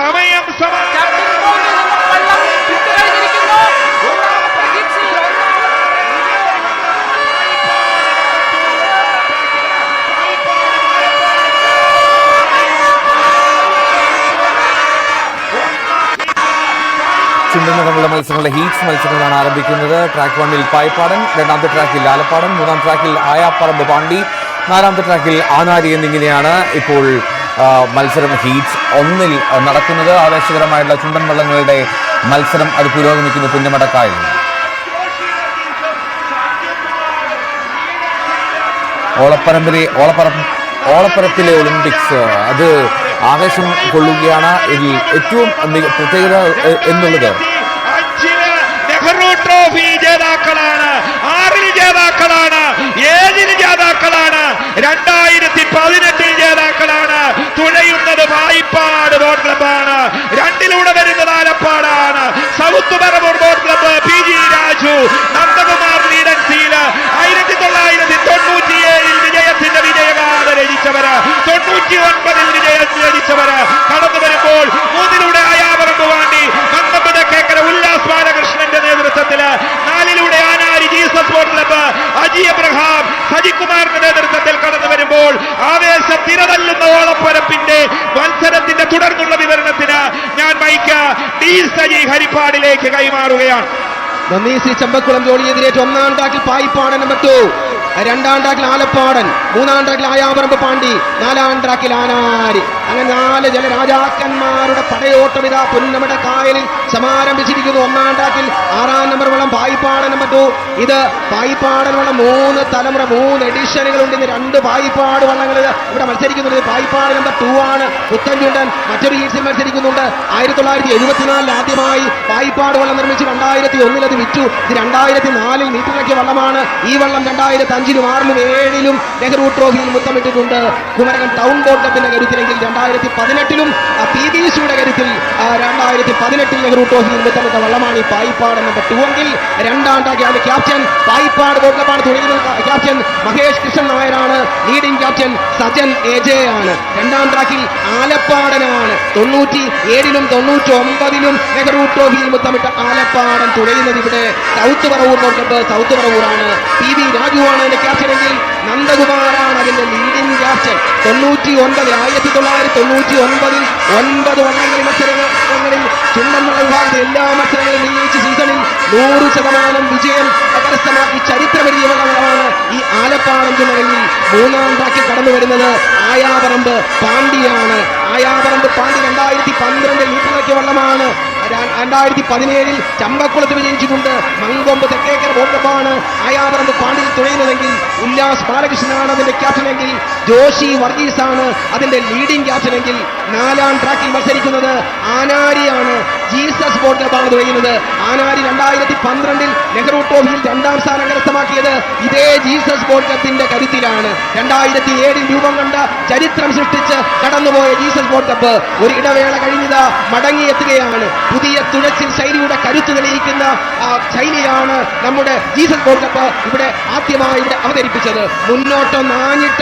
സമയം ചുണ്ടുന്നു തമ്മിലുള്ള മത്സരങ്ങളുടെ ഹീറ്റ്സ് മത്സരങ്ങളാണ് ആരംഭിക്കുന്നത്. ട്രാക്ക് വണ്ണിൽ പായ്പാടൻ രണ്ടാമത്തെ ട്രാക്കിൽ ആലപ്പാടൻ മൂന്നാം ട്രാക്കിൽ ആയാപ്പറമ്പ് പാണ്ടി നാലാമത്തെ ട്രാക്കിൽ ആനാരി എന്നിങ്ങനെയാണ് ഇപ്പോൾ മത്സരം ഹീറ്റ്സ് ഒന്നിൽ നടക്കുന്നത്. ആവേശകരമായിട്ടുള്ള ചുണ്ടൻ വള്ളങ്ങളുടെ മത്സരം അത് പുരോഗമിക്കുന്നു പുന്നമടക്കായിരുന്നു ഓളപ്പരമ്പിലെ ഓളപ്പറം ഓളപ്പറത്തിലെ ഒളിമ്പിക്സ്. അത് ആവേശം കൊള്ളുകയാണ് ഇതിൽ ഏറ്റവും പ്രത്യേകത എന്നുള്ളത്. നെഹ്റു ട്രോഫി ജേതാക്കളാണ്. ആറിൽ ജേതാക്കളാണ്. ഏഴിൽ ജേതാക്കളാണ്. രണ്ടായിരത്തി ജേതാക്കളാണ് തുഴയുന്നത് വായ്പാട് ബോട്ട് ക്ലബാണ് രണ്ടിലൂടെ വരുന്നത് ആലപ്പാടാണ്. സൗത്ത് പറവൂർ തിരതല്ലുന്ന ഓളപ്പരപ്പിന്റെ മത്സരത്തിന്റെ തുടർന്നുള്ള വിവരണത്തിന് ഞാൻ മൈക്ക് ഡി സജി ഹരിപ്പാടിലേക്ക് കൈമാറുകയാണ്. നന്ദി ശ്രീ ചമ്പക്കുളം ജോളിയെതിരേറ്റ് ഒന്നാം ടാക്കിൽ പായിപ്പാടൻ നമ്പർ ടു രണ്ടാം ട്രാക്കിൽ ആലപ്പാടൻ മൂന്നാം ട്രാക്കിൽ ആയാപറമ്പ് പാണ്ടി നാലാം ട്രാക്കിൽ ആനാരി. അങ്ങനെ നാല് ജലരാജാക്കന്മാരുടെ പടയോട്ടം ഇതാ പുന്നമട കായലിൽ സമാരംഭിച്ചിരിക്കുന്നു. ഒന്നാം ട്രാക്കിൽ ആറാം നമ്പർ വള്ളം പായിപ്പാടൻ നമ്പർ ടു ഇത് പായിപ്പാടൻ വെള്ളം മൂന്ന് തലമുറ മൂന്ന് എഡിഷനുകളുണ്ട് ഇന്ന് രണ്ട് പായിപ്പാട് വള്ളങ്ങൾ ഇവിടെ മത്സരിക്കുന്നുണ്ട്. പായിപ്പാട് നമ്പർ ടു ആണ്. പുത്തൻചുണ്ടൻ മറ്റൊരു ഹീറ്റ്സിൽ മത്സരിക്കുന്നുണ്ട്. ആയിരത്തി തൊള്ളായിരത്തി എഴുപത്തിനാലിൽ ആദ്യമായി പായിപ്പാട് വള്ളം നിർമ്മിച്ച്. രണ്ടായിരത്തി ഒന്നിൽ അത് വിറ്റു. ഇത് രണ്ടായിരത്തി നാലിൽ നീട്ടിറക്കിയ വള്ളമാണ്. ഈ വള്ളം രണ്ടായിരത്തി അഞ്ചിലും ആറിലും ഏഴിലും നെഹ്റു ട്രോഫിയിൽ മുത്തമിട്ടിട്ടുണ്ട്. കുമരകം ടൗൺ ബോട്ടത്തിന്റെ കരുത്തിലെങ്കിൽ രണ്ടായിരത്തി പതിനെട്ടിലും പി ബി സിയുടെ കരുത്തിൽ രണ്ടായിരത്തി പതിനെട്ടിൽ നെഹ്റു ട്രോഫി മുത്തമിട്ട വള്ളമാണ് പായിപ്പാട് നമ്പർ ടു എങ്കിൽ രണ്ടാം ക്യാപ്റ്റൻ പായിപ്പാട് ക്ലബാണ് തുടങ്ങിയത് ക്യാപ്റ്റൻ മഹേഷ് കൃഷ്ണൻ നായരാണ്. ലീഡിംഗ് ക്യാപ്റ്റൻ സജൻ എജെ ആണ്. രണ്ടാം ട്രാക്കിൽ ആലപ്പാടനാണ് തൊണ്ണൂറ്റി ഏഴിലും തൊണ്ണൂറ്റി ഒമ്പതിലും നെഹ്റു ട്രോഫിയിൽ മുത്തമിട്ട ആലപ്പാടൻ തുഴയുന്നത് ഇവിടെ സൗത്ത് പറവൂർ നോക്കട്ട് സൗത്ത് പറവൂറാണ് പി വി രാജുവാണ് അതിന്റെ ക്യാപ്റ്റനെങ്കിൽ നന്ദകുമാറാണ് അതിന്റെ ലീഡിംഗ് ക്യാപ്റ്റൻ തൊണ്ണൂറ്റി ഒൻപത് ആയിരത്തി തൊള്ളായിരത്തി തൊണ്ണൂറ്റി ഒൻപതിൽ ഒൻപത് വണ്ണങ്ങളിൽ മത്സരങ്ങളിൽ വള്ള വിഭാഗത്തിൽ എല്ലാ മത്സരങ്ങളും വിജയിച്ച സീസണിൽ നൂറ് ശതമാനം വിജയം കരസ്ഥമാക്കി ചരിത്രപരിചയമുള്ളവരാണ് ഈ ആലപ്പാടൻ ചുമതലയിൽ മൂന്നാം ട്രാക്കിൽ കടന്നു വരുന്നത് ആയാപറമ്പ് പാണ്ടി രണ്ടായിരത്തി പന്ത്രണ്ടിൽ വെള്ളമാണ്. രണ്ടായിരത്തി പതിനേഴിൽ ചമ്പക്കുളത്ത് വിജയിച്ചിട്ടുണ്ട്. മങ്കൊമ്പ് തെക്കേക്കര ബോട്ടപ്പാണ് ആയാപറമ്പ് പാണ്ടിയിൽ തുഴയുന്നതെങ്കിൽ ഉല്ലാസ് ബാലകൃഷ്ണനാണ് അതിന്റെ ക്യാപ്റ്റനെങ്കിൽ ജോഷി വർഗീസ് ആണ് അതിന്റെ ലീഡിംഗ് ക്യാപ്റ്റനെങ്കിൽ നാലാം ട്രാക്കിൽ മത്സരിക്കുന്നത് ആനാരിയാണ്. ജീസസ് ബോട്ട് ക്ലബാണ് തുഴയുന്നത്. ആനാരി രണ്ടായിരത്തി പന്ത്രണ്ടിൽ നെഹ്റു ട്രോഫിയിൽ രണ്ടാം സ്ഥാനം കരസ്ഥമാക്കിയത് ഇതേ ജീസസ് ബോട്ടത്തിന്റെ കരുത്തിലാണ്. രണ്ടായിരത്തി ഏഴിൽ രൂപം കണ്ട ചരിത്രം സൃഷ്ടിച്ച് കടന്നുപോയ ജീസസ് ബോട്ടപ്പ് ഒരു ഇടവേള കഴിഞ്ഞത് മടങ്ങിയെത്തുകയാണ്. പുതിയ തുഴച്ചിൽ ശൈലിയുടെ കരുത്ത് തെളിയിക്കുന്ന ആ ശൈലിയാണ് നമ്മുടെ ബോട്ട് ക്ലബ്ബ് ഇവിടെ ആദ്യമായി ഇവിടെ അവതരിപ്പിച്ചത്. മുന്നോട്ട് നാഞ്ഞിട്ട്